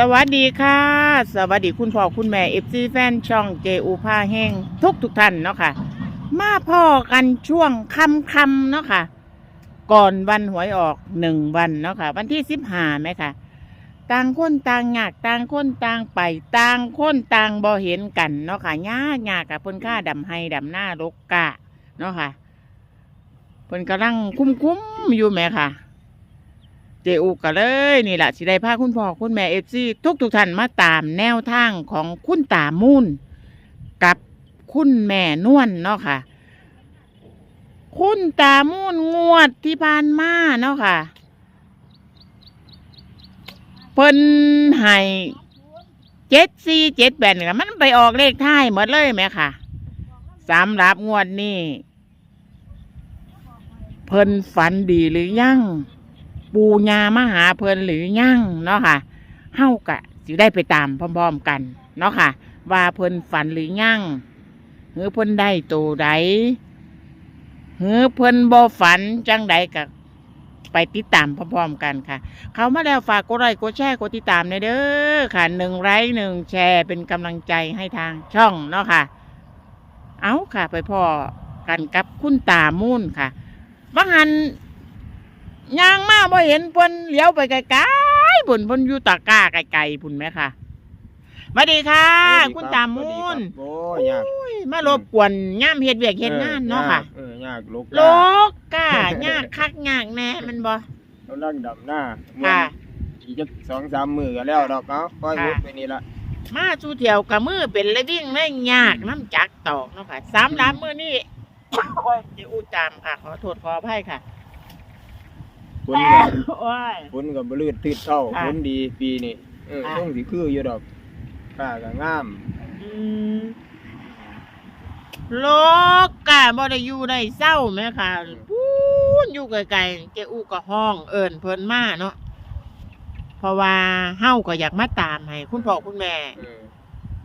สวัสดีค่ะ สวัสดีคุณพ่อคุณแม่เอฟซีแฟนช่องเจอูผ้าแห้งทุกทุกท่านเนาะค่ะ มาพ่อกันช่วงคำคำเนาะค่ะ ก่อนวันหวยออกหนึ่งวันเนาะค่ะ วันที่สิบห้าไหมค่ะ ต่างคนต่างยากต่างคนต่างไปต่างคนต่างบ่เห็นกันเนาะค่ะยากยากกับพนค่าดำให้ดำหน้ารกกะเนาะค่ะพนกำลังคุ้มคุ้มอยู่ไหมค่ะ เจอูก็เลยนี่แหละสิได้พาคุณพ่อคุณแม่เอฟซีทุกทุกท่านมาตามแนวทางของคุณตามูนกับคุณแม่นวลเนาะค่ะ คุณตามูนงวดที่ผ่านมาเนาะค่ะ เพิ่นให้เจ็ดสี่เจ็ดแปดนี่มันไปออกเลขท้ายหมดเลยไหมค่ะสำหรับงวดนี้เพิ่นฝันดีหรือยัง ปูญามาหาเพลินหรือยังเนาะค่ะเฮากะสิได้ไปตามพร้อมๆกันเนาะค่ะ ว่าเพลินฝันหรือยังหรือเพลินได้โตใดหรือเพลินบ่ฝันจังใดกะไปติดตามพร้อมๆกันค่ะ เขามาแล้วฝากกดไลค์กดแชร์กดติดตามหน่อยเด้อค่ะหนึ่งไลค์หนึ่งแชร์เป็นกำลังใจให้ทางช่องเนาะค่ะ เอาค่ะไปพ่อกันกับคุณตามุ่นค่ะบางัน ย่างมาบ่เห็นเพิ่นเลี้ยวไปไกลๆพุ่นเพิ่นอยู่ตะกร้าไกลๆพุ่นไหมค่ะสวัสดีค่ะสวัสดีรับคุณตามุ่นสวัสดีครับโอ้ยยากอุ้ยมารบกวนย่ามเฮ็ดเวียกเฮ็ดงานเนาะค่ะเออยากลุกโลกกะยากคักยากแน่แมันบ่กำลังดำหน้าค่ะอีกจักสองสามมือก็แล้วดอกเนาะค่อยค่ะวุดไปนี่ละมาสู่เที่ยวกับมือเป็นเลยวิ่งไม่ยากน้ำจักตอกเนาะค่ะสามล้านมือนี่โอ้ยเดี๋ยวอู้จามค่ะ ขอโทษขออภัยค่ะ ฝนก็โอ้ย ฝนก็บลืดตืดเท่าค่ะ ฝนดีปีนี้เออค่ะช่วงสิคืออยู่ดอกข้าก็งามอืมโลกกะบ่ได้อยู่ได้เศร้าไหมค่ะพูนอยู่ไกลๆเจ้าอู้ก็ห้องเอิญเพิ่นมาเนาะเพราะว่าเฮาก็อยากมาตามให้คุณพ่อคุณแม่ เออ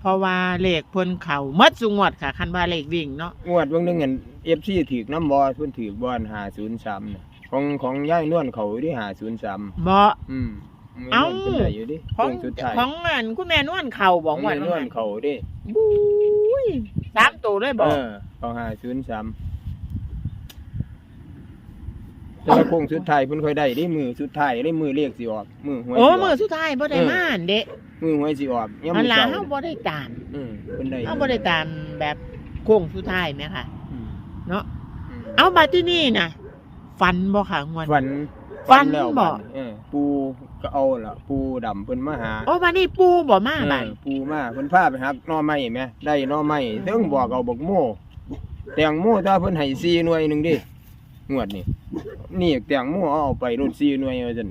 เพราะว่าเลขเพิ่นเขาหมดสุงวดค่ะ คันว่าเลขวิ่งเนาะงวดเบางหนึงเห็น FC ถือน้ำบอเพิ่นถือบอล503น่ะ ของของย่ายนวลเขาที่503บ่ อืมเอ้าพิ่นได้อยู่ดิของโค้สุดท้ายของอันคุณแม่นวลเข่าบอกว่าย่ายนวลเขาดิบุ้ยสามตัวเลยบเออกอเขาหาศูนย์สามแต่ว่าโค้งสุดท้ายเพิ่นค่อยได้ได้มือสุดท้ายได้มือเรียกสิออกมือหวยโอ้สิกมือสุดท้ายบ่ได้มาอันเด้มือหวยสิออกยังอันมือลาเช้าเฮาบ่ได้ตามอืมเพิ่นได้เฮาบ่ได้ตามแบบโค้งสุดท้ายไหมค่ะ อืมเนาะอืมเอาบัดที่นี่น่ะ ฟันบ่ค่ะงวดฝันฝันแล้วบ่บัดนี้เออปูก็เอาล่ะ ปูดำเพิ่นมาหาโอ้บัดนี้ปูบ่มาเอบัดอปูมาเพิ่นพาไปหักหน่อไม้แหมได้หน่อไม้เทิงบอกเอาบักโม่แตงโม่ถ้าเพิ่นให้4หน่วยหนึงดิงวดนี้นี่แตงโม่เอาไปรุ่น4หน่วยว่าซั่น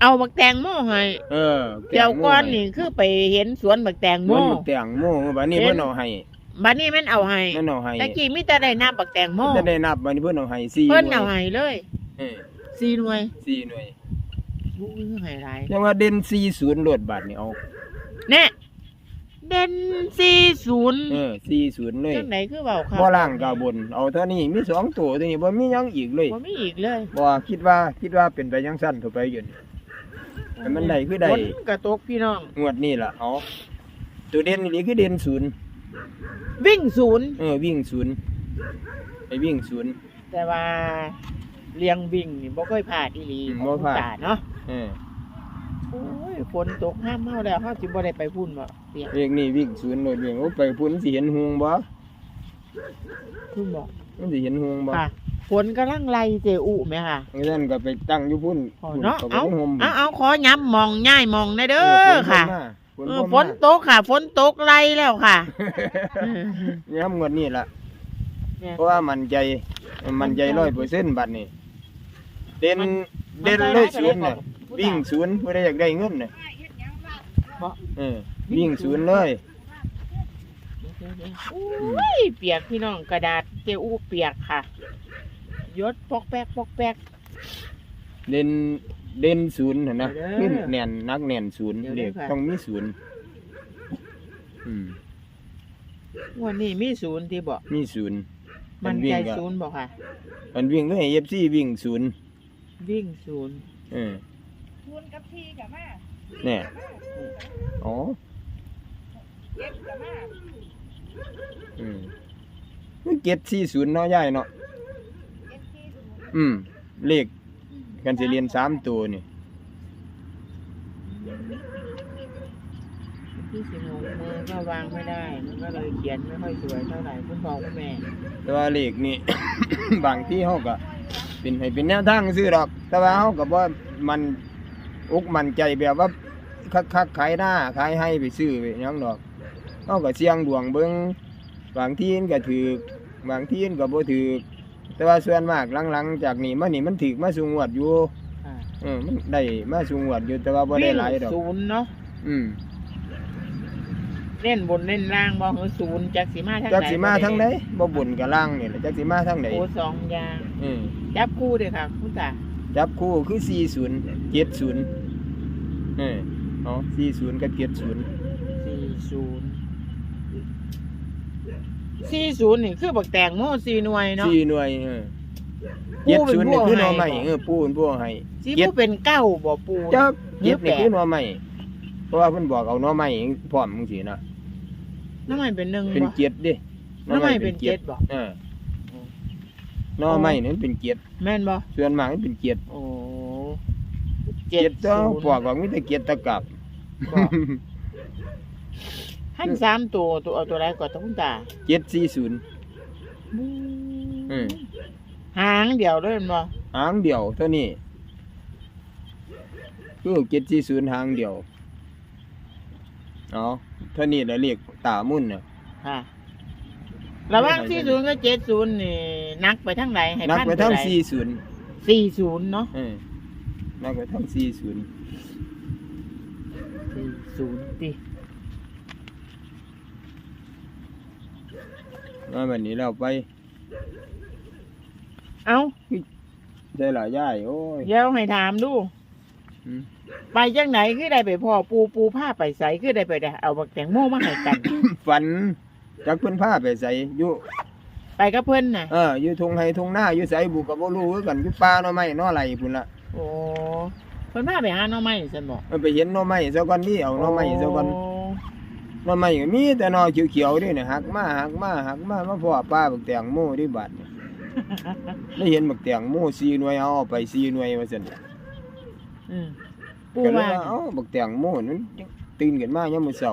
เอาบักแตงโมให้เออแตงโม่เดี๋ยวก่อนนี่คือไปเห็นสวนบักแตงโมมันบักแตงโม่บัดนี้เห็น เพิ่นเอาให้ บัดนี้แม่นเอาให้เพิ่นเอาให้ตะกี้มีแต่ได้น้ำบักแตงโมจะได้นับบัดนี้เพิ่นเอาให้4เพิ่นเอาให้เลยเออสี่หน่วย4หน่วยบุ้ยให้หลายยังว่าเด่น40โลดบาทนี่เอาแน่เด่นสี่ศูนย์เออ40เลยจังไหนคือเบาครับบ่ล่างก็บน เอาเท่านี้มีสองตัวตัวนี้บ่มีหยังอีกเลยบ่มีอีกเลยบ่คิดว่าคิดว่าเป็นไปจังซั่นทั่วไปอยู่นี่แต่มันได้คือได้ฝนกระตกพี่น้องงวดนี้ล่ะเอาตัวเด่นนี่คือเด่นศูนย์ วิ่งศูนย์เออวิ่งศูนย์ไปวิ่งศูนย์ แต่ว่าเลี้ยงวิ่งนี่บ่เคยพลาดอีหลีอืมของบ่คุณพลาด ตาเนาะเออโอ้ยฝนตกห้ามเฮาแล้วเฮาสิบ่ได้ไปพุ่นบ่เปียกเรียกนี่วิ่งศูนย์โดดวิ่งโอ้ไปพุ่นสิเห็นหงบ่พุ่นบ่มันสิเห็นหงบ่ค่ะฝนกำลังไล่เจอุแม่ค่ะงั้นก็ไปตั้งอยู่พุ่นอ๋อพุ่นเนาะก็ไปเอาห่มเอาเอาขอย้ำมองง่ายมองได้เด้อค่ะฝน เอบ่อมาฝนตกค่ะ ฝนตกไล่แล้วค่ะย้ำงวดนี้ล่ะเนี่ยเพราะว่ามันใจมันใจร้อยเปอร์เซ็นต์บัดนี้ เด่นมันเด่นมันเลยใจศูร้ายนย์ไปเลยน่ะบอกวิ่งศูนย์ผู้ใดอยากได้เงินน่ะเพราะเออวิ่งศูนย์เลยอุ้ยเปียกพี่น้องกระดาษเจอุเปียกค่ะยศปอกแป๊กปอกแป๊กเด่น เด่นศูนย์น่ะนะเด้อขึ้นแน่นนักแน่นศูนย์เดี๋ยวเด็กเด้อค่ะ ต้องมีศูนย์อืมวันนี้มีศูนย์ที่บอกมีศูนย์มันวิ่ใจงก็ศูนย์บอกค่ะ มันวิ่งก็ให้เอฟซีวิ่งศูนย์วิ่งศูนย์เออคูณกับทีกับมาเนี่ยอ๋ออืมมันเจ็ดสี่ศูนย์เนาะยายเนาะอืม เลข กันสิเรียนสามตัวนี่ที่สิงห์มือก็วางไม่ได้ มันก็เลยเขียนไม่ค่อยสวยเท่าไหร่คุณพ่อคุณแม่ แต่ว่าเลขนี่ บางที่เขาก็เป็นให้เป็นแนวทางซื้อดอก แต่ว่าเขาก็บ่มันอุกมันใจแบบว่าคักคักๆขายหน้าขายให้ไปซื้อไปหยังดอกเขาก็เสี่ยงดวงเบิ่งบางที่มันก็ถือกบางที่มันก็บ่ถือก แต่ว่าส่วนมากหลังๆ จากนี้มานี่มันถือมาสูงวดอยู่ค่ะเออมันได้มาสูงวดอยู่แต่ว่าบ่ได้หลายดอก ศูนย์เนาะอืมเล่นบนเล่นล่างบ่คือศูนย์จักสีมาทางไหนจักสิมาทางใดบ่บุญกับล่างนี่แหละจักสิมาทางใดโอ้สองอย่างอืมจับคู่เด้อค่ะคุณตาจับคู่คือ40 70เออเอา40กับ70สี่ศูนย์ สี่ศูนย์นี่คือบักแตงโมสี่หน่วยเนาะ4หน่วยเออปูเป็น70นี่คือหน่อผู้ให้ไม้บ่เออปูเป็นผู้ให้สีเจ็ดผู้เป็นเก้าบ่ปู จักหรือเจ็ดนี่แปด คือหน่อไม้เพราะว่าเพิ่นบอกเอาหน่อไม้พร้อมจังซี่นะน้ำมันเป็นหนึ่งเป็นบ่เจ็ดดิน้ำมันเป็นเจ็ดบ่ เออหน่อไม้นี่มันเป็นเจ็ดแม่นบ่ส่วนมากมันเป็นเจ็ดโอ้เจ็ดตัวปอกว่ามีแต่เจ็ดตะกับ หันสามตัวตัวเอาตัวแรกก่อนต้องคุณตาเจ็ดสี่ศูนย์อืมหางเดียวเลยแม่นบ่หางเดียวเท่านี้คือเจ็ดสี่ศูนย์หางเดียวเอาเท่านี้เราเรียกตามุ่นน่ะค่ะระหว่างสี่ศูนย์กับเจ็ดศูนย์นี่นักไปทางไหนให้นักพันไปทั้งเท่าไหร่สี่ศูนย์สี่ศูนย์เนาะเออนักไปทั้งสี่ศูนย์สี่ศูนย์ติ มาวันนี้เราไปเอาได้หลายย่ายโอ้ย เดี๋ยวให้ถามดู อืม ไปจังไหนคือได้ไปพ่อปูปูผ้าไปใสคือได้ไปได้เอาบักแตงโมมาให้กัน ฝันจากเพิ่อนพาไปใส่อยู่ไปกับเพิ่นน่ะ เอออยู่ทงไห้ทงหน้าอยู่ใส่บุกกับบ่รู้คือกันอยู่ป่าหน่อไม้หน่อไหลพุ่นละโอ้เพิ่นพาไปหาหน่อไม้ซั่นบ่มันไปเห็นหน่อไม้ซะก่อนนี่เอาหน่อไม้ซะก่อนโหน่อไม้ก็มีแต่หน่อเขียวๆนี่น่ะหักมาหักมาหักมามาพ่อป้าบักแตงโมที่บัดนี่ได้เห็นบักแตงโม4หน่วยเอาเอาไป4หน่วยว่าซั่นอืมปูก็เลยว่าว่าเอ้าบักแตงโมมันตื่นขึ้นมายามมื้อเช้า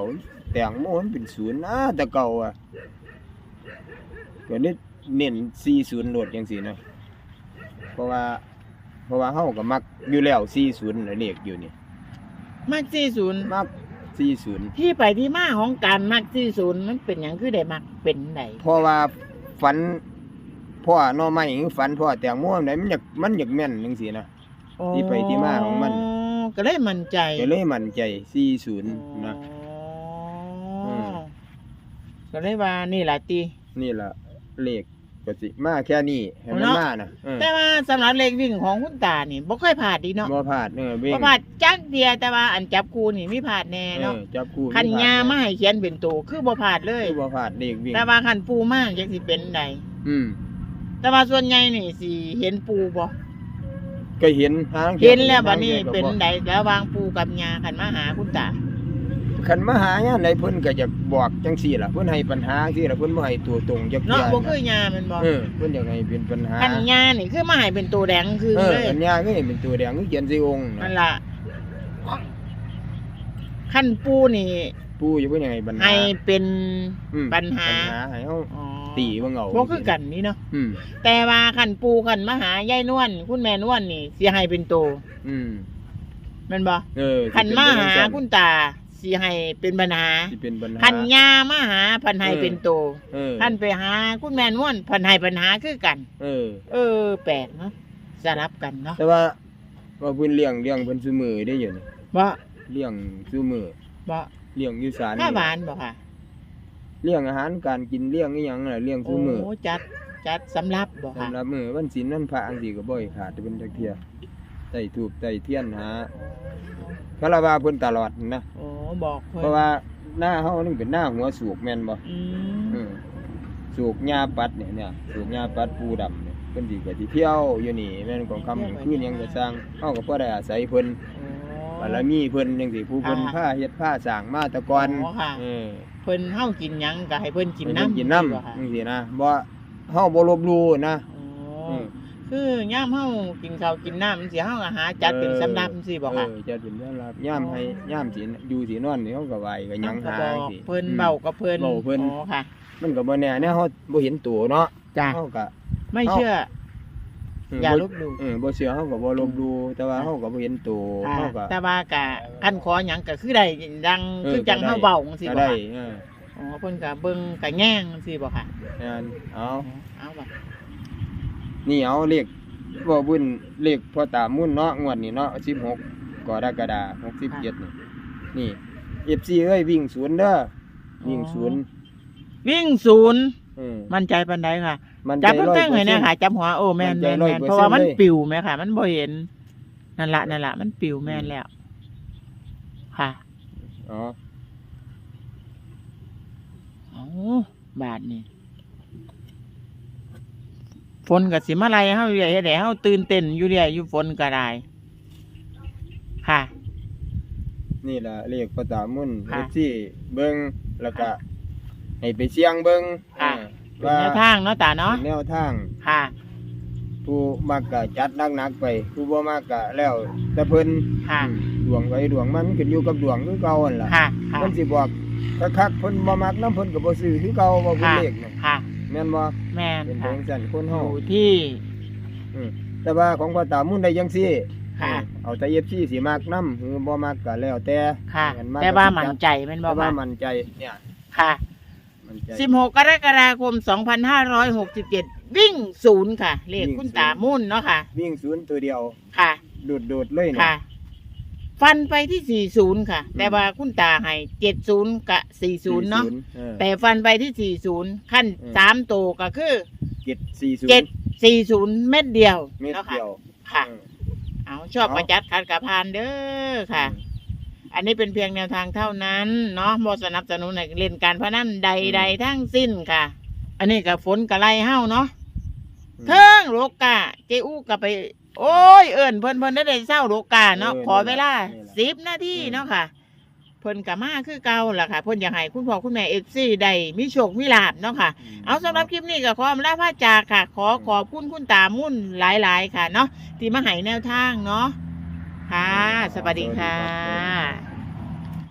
แตงโมมันเป็นศูนย์นะแต่เก่าอะก็นี่เน้น40โลดจังซี่นะเพราะว่า เพราะว่าเฮาก็มักอยู่แล้ว40น่ะเลขอยู่นี่มักสี่ศูนย์มัก สี่ศูนย์ที่ไปที่มาของการมักสี่ศูนย์มันเป็นหยังคือได้มักเป็นไหนเพราะว่าฝันพ่อหน่อไม้หรือฝันพ่อแตงโมไหนมันอยากมันอยากแม่นจังซี่นะ ที่ไปที่มาของมัน ก็เลยมั่นใจก็เลยมั่นใจสี่ศูนย์นะอ๋ออมก็เลยว่านี่แหละตีนี่ล่ะเลข ก็สิมาแค่นี้ให้มันเนาะ มานะเออแต่ว่าสำหรับเลขวิ่งของคุณตานี่บ่ค่อยผ่านดีเนาะบ่พลาดเออเว้งบ่ผ่านจักเดียวแต่ว่าอันจับคูนี่มีผ่านแน่เอเนาะอจับคู่คันยามาไให้เขียนเป็นตัวคือบ่ผ่านเลย คือบ่พลาดเลขวิ่งแต่ว่าคันปูมากจังสิเป็นไดอืมแต่ว่าส่วนใหญ่นี่สิเห็นปูบ่ก็เห็นหางเห็นแล้วบัดนี้หางเป็นก็บ่ไดระหวางปูกับยาคันมาหาคุณตา คันมาหายามใดเพิ่นก็จะบอกจังซี่ล่ะเพิ่นให้ปัญหาจังซี่ล่ะเพิ่นบ่ให้ตัวตรงจักเนาะเที่ยบ่นะคือยาแมันบ่เออเพิ่นอยากให้เป็นปัญหาคันยานี่คือมาให้เป็นตัวแดงคือเออเลย ปัญญาก็เห็นเป็นตัวแดงก็เขียนใส่องค์นั่นนะล่ะคันปูนี่ปู่อยู่เป็นยังไงปัญหาให้เป็น อืมปัญหา ปัญหาให้เฮาอ๋อตีบ่เหงาบ่คือกันนี่เนาะอืมแต่ว่าคันปูคันมาหายายนวลคุณแม่นวลนี่สิให้เป็นตัวอืมแม่นบ่เออคันมาหาสิคุณตา สิให้เป็นปัญหาสิเป็นปัญหาคันยามาหาพันให้เป็นตัวเออคันไปหาคุณแม่นวลพันให้ปัญหาคือกัน เออ เออ แปลกเนาะสลับกันเนาะแต่ว่าว่าเพิ่นเลี้ยงเลี้ยงเพิ่นซุมือได้อยู่นี่บ่เลี้ยงซุมือบ่เลี้ยงอยู่ศาลข้าหวานบ่ค่ะเลี้ยงอาหารการกินเลี้ยงอีหยังน่ะเลี้ยงซุโอ้มือจัดจัดสำรับบ่ค่ะสำหรับมือวันศีลวันพระอังสิก็บ่ให้ขาดจะเป็นจักเที่ย ใส่ทูบใส่เทียนหาคารวะเพิ่นตลอดนะโอ้บอกเพิ่นเพราะว่าหน้าเฮานี่เป็นหน้าหัวสูกแม่นบ่อืมเออสูกหญ้าปัดเนี่ยเนี่ยสูกหญ้าปัดปูดำเนี่ยเพิ่นสิก็สิเที่ยวอยู่นี่แม่นของคำของคืนหยังก็สร้างเฮาก็พอได้อาศัยเพิ่นโอ้บารมีเพิ่นจังซี่ผู้เพิ่นค่ะผ้าเฮ็ดผ้าสร้างมาแต่ก่อนอ๋อค่ะเออเพิ่นเฮากินหยังก็ให้เพิ่นกินเพิ่น้ำกินน้ำบ่ค่ะจังซี่นะบ่เฮาบ่ลบหลู่นะอ๋ออืม คือย่ามเฮากินข้าวกินน้ำสิเฮาก็หาจัดเป็นสำรับสิบ่ค่ะเออจัดเป็นสำรับย่ามให้ย่ามสิอยู่สินอนนี่เฮาก็ไหวก็หยังก็หาบอกสิเพิ่นอืมเบากับเพิ่นเว้าเพิ่นอ๋อค่ะ มันก็บ่แน่เนี่ยเฮาบ่เห็นตัวเนาะจ้ะเฮาก็ไม่เชื่อมอย่าบ่ลบหลู่เออบ่เชื่อเฮาก็บ่ลบหลู่แต่ว่าเฮาก็บ่เห็นตัวค่ะเฮาก็แต่ว่ากะคันขอหยังก็คือได้ดังเออคือจังก็ได้เฮาเบาจังซี่ก็บ่ได้ค่ะเอออ๋อเพิ่นก็เบิ่งก็แง่งจังซี่บ่ค่ะนั่นเอาเอาบ่ นี่เอาเลขบ่บุญเลขพ่อตามุ่นเนาะงวดนี้เนาะ16กรกฎาคม67นี่นี่ FC เอ้ยวิ่งศูนย์เด้อวิ่งศูนย์วิ่งศูนย์เออมั่นใจปานใดค่ะ มันจับใจเพิ่งๆให้100%เนี่ยค่ะ จับหัวโอ้แม่นมั่นใจแม่นแม่น100%เพราะว่ามันเลยปิวแม่ค่ะ มันบ่เห็นนั่นละนั่นละมันปิวแม่นแล้ว ค่ะอ๋อ โอ้บาทนี่ ฝนกับสิมาลัยเฮาอยู่เรื่อยเฮ็ดให้เฮาตื่นเต้นอยู่เรื่อยอยู่ฝนก็ได้ค่ะ นี่ล่ะเลขพ่อตามุ่นค่ะ FC เบิ่งแล้วก็ให้ไปเสี่ยงเบิ่งค่ะ เออเป็นแนวทางเนาะตาเนาะเป็นแนวทาง ค่ะ ผู้มักก็จัดหนักๆไป ผู้บ่มักก็แล้ว แต่เพิ่นค่ะอืมดวงไว้ดวงมันขึ้นอยู่กับดวงคือเก่าหั่นล่ะค่ะ ค่ะ เพิ่นสิบอกคักๆเพิ่นบ่มักนํเพิ่นก็บ่ซื้อคือเก่าบ่เพิ่นค่ะ เลขน่ะค่ะ แม่นบ่แม่นเป็นค่ะจังซั่นคนอเฮายู่ที่อืมแต่ว่าของพ่อตามุ่นได้จังซี่ค่ะอืมเอาแต่ FC สิมักนํหรือบ่มักก็แล้วแต่ค่ะม่นมักแต่ว่าก็มั่นใจแม่นบ่แต่ว่าค่ะมั่นใจเนี่ยค่ะ มั่นใจ 16 กรกฎาคม 2567 วิ่งศูนย์ค่ะ เลขคุณตามุ่นเนาะค่ะ วิ่งศูนย์ตัวเดียวค่ะ โดดๆเลยนะค่ะ ฟันไปที่40ค่ะ แต่ว่าคุณตาให้70กับ40เนาะเออแต่ฟันไปที่40ขั้นอืมสามตัวก็คือ740 740เม็ดเดียวเม็ดเนาะค่ะเดียวค่ะ เออเอาชอบเอาประจัดขัดกับพานเด้อค่ะ อันนี้เป็นเพียงแนวทางเท่านั้นเนาะบ่สนับสนุนให้เล่นการพนันใด ๆ ทั้งสิ้นค่ะ อันนี้กับฝนกับไรเฮ้าเนาะอืมเทิงโลกาเจอู้กับไป โอ้ยเอิ่นเพิ่นเพิ่นได้ได้เศร้าโลกาเนาะเออขอเวลานี่ล่ะ สิบนาทีอืมเนาะค่ะ เพิ่นกับมาคือเก่าล่ะค่ะ เพิ่นอยากให้คุณพ่อคุณแม่เอฟซีได้มีโชคมีลาบเนาะค่ะ เอาสำหรับคลิปนี้ก็ขออำลาพระจากค่ะ ขอขอบคุณคุณตามุ่นหลายๆ ค่ะเนาะที่มาให้แนวทางเนาะค่ะ สวัสดีค่ะ